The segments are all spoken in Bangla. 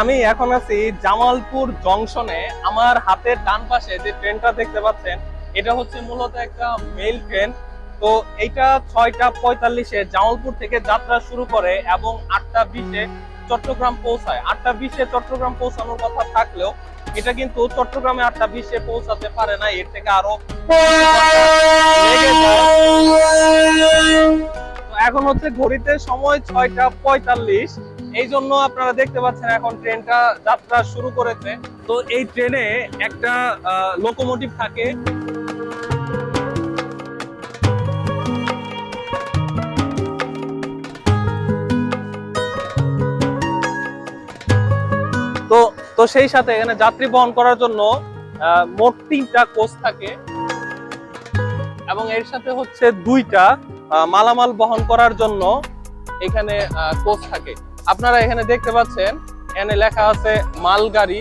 আমি এখন আছি জামালপুর জংশনে। আমার হাতের ডান পাশে যে ট্রেনটা দেখতে পাচ্ছেন, এটা হচ্ছে মূলত একটা মেল ট্রেন তো এইটা ছয়টা পঁয়তাল্লিশে জামালপুর থেকে যাত্রা শুরু করে এবং আটটা বিশে চট্টগ্রাম পৌঁছায়। আটটা বিশে চট্টগ্রাম পৌঁছানোর কথা থাকলেও এটা কিন্তু চট্টগ্রামে আটটা বিশে পৌঁছাতে পারে না, এর থেকে আরও এখন হচ্ছে ঘড়িতে সময় ছয়টা পঁয়তাল্লিশ। এই জন্য আপনারা দেখতে পাচ্ছেন এখন ট্রেনটা যাত্রা শুরু করেছে। তো এই ট্রেনে একটা লোকোমোটিভ থাকে। তো তো সেই সাথে এখানে যাত্রী বহন করার জন্য মোট তিনটা কোচ থাকে। এবং এর সাথে হচ্ছে দুইটা মালামাল বহন করার জন্য এখানে কোচ থাকে। আপনারা এখানে দেখতে পাচ্ছেন এখানে লেখা আছে মালগাড়ি।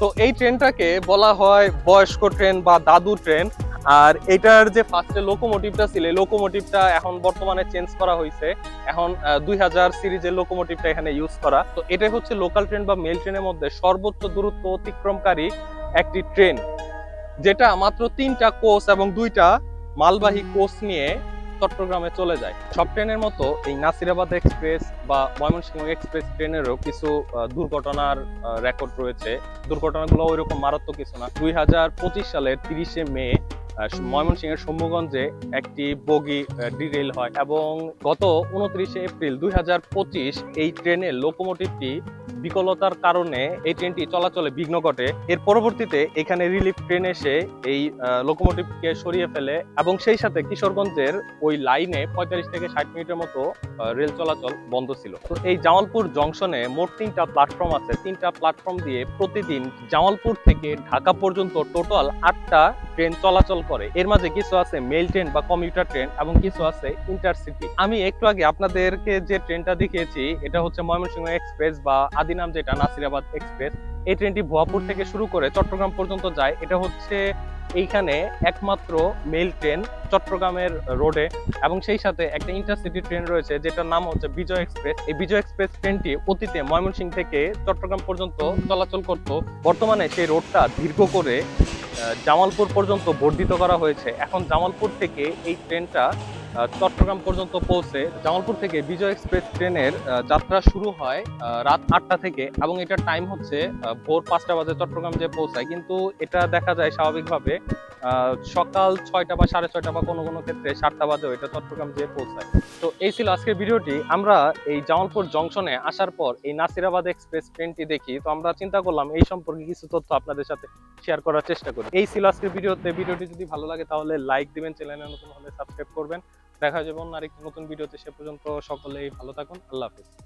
তো এই ট্রেনটাকে বলা হয় বয়স্ক ট্রেন বা দাদু ট্রেন। আর এটার যে ফার্স্টে লোকোমোটিভটা ছিল, এই লোকোমোটিভটা এখন বর্তমানে চেঞ্জ করা হয়েছে এখন দুই হাজার সিরিজের লোকোমোটিভটা এখানে ইউজ করা। তো এটাই হচ্ছে লোকাল ট্রেন বা মেল ট্রেনের মধ্যে সর্বোচ্চ দূরত্ব অতিক্রমকারী একটি ট্রেন যেটা মাত্র তিনটা কোচ এবং দুইটা মালবাহী কোচ নিয়ে চট্টগ্রামে চলে যায়। সব ট্রেনের মতো এই নাসিরাবাদ এক্সপ্রেস বা ময়মনসিংহ এক্সপ্রেস ট্রেনেরও কিছু দুর্ঘটনার রেকর্ড রয়েছে। দুর্ঘটনাগুলো ওই রকম মারাত্মক কিছু না। দুই হাজার পঁচিশ সালের তিরিশে মে ময়মনসিংহের সম্মুগঞ্জে একটি বগি ডিরেল হয় এবং গত উনত্রিশে এপ্রিল দুই হাজার পঁচিশ এই ট্রেনের লোকোমোটিভটি বিকলতার কারণে এই ট্রেনটি চলাচলে বিঘ্ন ঘটে। এর পরবর্তীতে এখানে রিলিফ ট্রেন এসে এই লোকোমোটিভকে সরিয়ে ফেলে এবং সেই সাথে কিশোরগঞ্জের ওই লাইনে পঁয়তাল্লিশ থেকে ষাট মিনিটের মতো রেল চলাচল বন্ধ ছিল। তো এই জামালপুর জংশনে মোট তিনটা প্ল্যাটফর্ম আছে। তিনটা প্ল্যাটফর্ম দিয়ে প্রতিদিন জামালপুর থেকে ঢাকা পর্যন্ত টোটাল আটটা ট্রেন চলাচল করে। এর মাঝে কিছু আছে মেল ট্রেন বা কমিউটার ট্রেন এবং কিছু আছে ইন্টারসিটি আমি একটু আগে আপনাদেরকে যে ট্রেনটা দেখিয়েছি, এটা হচ্ছে ময়মনসিংহ এক্সপ্রেস বা আদিনাম যেটা, নাসিরাবাদ এক্সপ্রেস, এই ট্রেনটি ভুয়াপুর থেকে শুরু করে চট্টগ্রাম পর্যন্ত যায়। এটা হচ্ছে এইখানে একমাত্র মেল ট্রেন চট্টগ্রামের রোডে এবং সেই সাথে একটা ইন্টারসিটি ট্রেন রয়েছে যেটার নাম হচ্ছে বিজয় এক্সপ্রেস। এই বিজয় এক্সপ্রেস ট্রেনটি অতীতে ময়মনসিংহ থেকে চট্টগ্রাম পর্যন্ত চলাচল করত। বর্তমানে সেই রোডটা দীর্ঘ করে জামালপুর পর্যন্ত বর্ধিত করা হয়েছে। এখন জামালপুর থেকে এই ট্রেনটা চট্টগ্রাম পর্যন্ত পৌঁছে জামালপুর থেকে বিজয় এক্সপ্রেস ট্রেনের যাত্রা শুরু হয় রাত আটটা থেকে এবং এটার টাইম হচ্ছে ভোর পাঁচটা বাজে চট্টগ্রাম যে পৌঁছায়। কিন্তু এটা দেখা যায় স্বাভাবিকভাবে সকাল ছয়টা বা সাড়ে ছয়টা বা কোনো কোনো ক্ষেত্রে সাতটা বাজেও এটা চট্টগ্রাম যে পৌঁছায়। তো এই ছিল আজকের ভিডিওটি। আমরা এই জামালপুর জংশনে আসার পর এই নাসিরাবাদ এক্সপ্রেস ট্রেনটি দেখি। তো আমরা চিন্তা করলাম, এই সম্পর্কে কিছু তথ্য আপনাদের সাথে শেয়ার করার চেষ্টা করি। এই ছিল আজকের ভিডিওতে। ভিডিওটি যদি ভালো লাগে তাহলে লাইক দিবেন চ্যানেলে নতুন হলে সাবস্ক্রাইব করবেন। দেখা যাবে অন্য আরেকটি নতুন ভিডিওতে সে পর্যন্ত সকলেই ভালো থাকুন। আল্লাহ হাফিজ।